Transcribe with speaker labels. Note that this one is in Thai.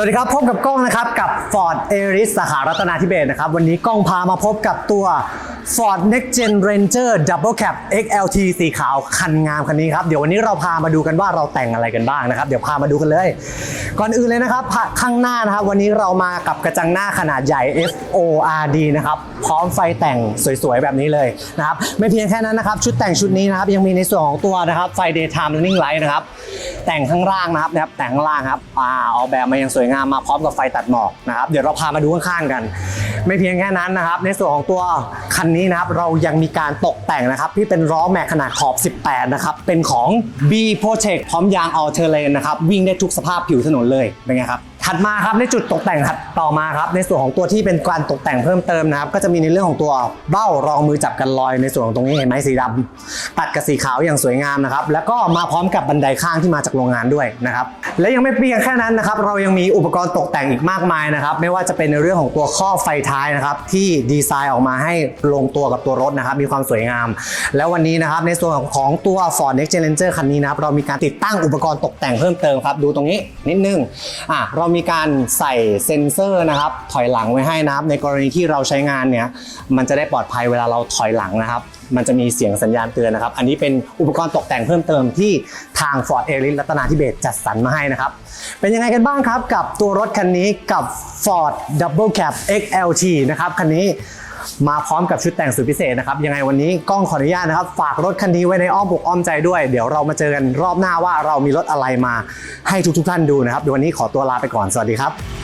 Speaker 1: สวัสดีครับ พบกับกล้องนะครับ กับ Ford a r i s สาขารัตนาธิเบศนะครับ วันนี้กล้องพามาพบกับตัว Ford Next Gen Ranger Double Cab XLT สีขาวคันงามคันนี้ครับ เดี๋ยววันนี้เราพามาดูกันว่าเราแต่งอะไรกันบ้างนะครับ เดี๋ยวพามาดูกันเลย ก่อนอื่นเลยนะครับข้างหน้านะครับ วันนี้เรามากับกระจังหน้าขนาดใหญ่ FORD นะครับพร้อมไฟแต่งสวยๆแบบนี้เลยนะครับไม่เพียงแค่นั้นนะครับชุดแต่งชุดนี้นะครับยังมีในส่วนของตัวนะครับไฟ daytime running light นะครับ แต่งข้างล่างนะครับนะครับแต่งข้างล่างครับอ่าออกแบบมาอย่างสวยงามมาพร้อมกับไฟตัดหมอกนะครับเดี๋ยวเราพามาดูข้างๆกัน ไม่เพียงแค่นั้นนะครับ ในส่วนของตัวคันนี้นะครับเรายังมีการตกแต่งนะครับที่เป็นล้อแม็กขนาดขอบ 18 นะครับเป็นของ B Protect พร้อมยางออเทอร์เลนนะครับวิ่งได้ทุกสภาพผิวถนนเลยเป็นไงครับ ถัดมาครับในจุดตกแต่งถัดต่อมาครับ ในส่วนของตัวที่เป็นการตกแต่งเพิ่มเติมนะครับ ก็จะมีในเรื่องของตัวเบ้ารองมือจับกันลอยในส่วนของตรงนี้เห็นไหมสีดำตัดกับสีขาวอย่างสวยงามนะครับ แล้วก็มาพร้อมกับบันไดข้างที่มาจากโรงงานด้วยนะครับ และยังไม่เพียงแค่นั้นนะครับ เรายังมีอุปกรณ์ตกแต่งอีกมากมายนะครับ ไม่ว่าจะเป็นในเรื่องของตัวข้อไฟท้ายนะครับ ที่ดีไซน์ออกมาให้ลงตัวกับตัวรถนะครับ มีความสวยงาม แล้ววันนี้นะครับในส่วนของตัว Ford Next Gen Ranger คันนี้นะครับเรามีการติดตั้งอุปกรณ์ตกแต่งเพิ่มเติมครับดูตรงนี้นิดนึงอะเรามีีการใส่เซ็นเซอร์นะครับ ถอยหลังไว้ให้นะครับ ในกรณีที่เราใช้งานเนี่ยมันจะได้ปลอดภัยเวลาเราถอยหลังนะครับ มันจะมีเสียงสัญญาณเตือนนะครับ อันนี้เป็นอุปกรณ์ตกแต่งเพิ่มเติมที่ทาง Ford a r i s รัตนาธิเบศจัดสรรมาให้นะครับ เป็นยังไงกันบ้างครับ กับตัวรถคันนี้กับ Ford Double Cab XLT นะครับคันนี้ มาพร้อมกับชุดแต่งสุดพิเศษนะครับ ยังไงวันนี้กล้องขออนุญาตนะครับ ฝากรถคันนี้ไว้ในอ้อมอกอ้อมใจด้วย เดี๋ยวเรามาเจอกันรอบหน้าว่าเรามีรถอะไรมาให้ทุกๆท่านดูนะครับเดี๋ยววันนี้ขอตัวลาไปก่อนสวัสดีครับ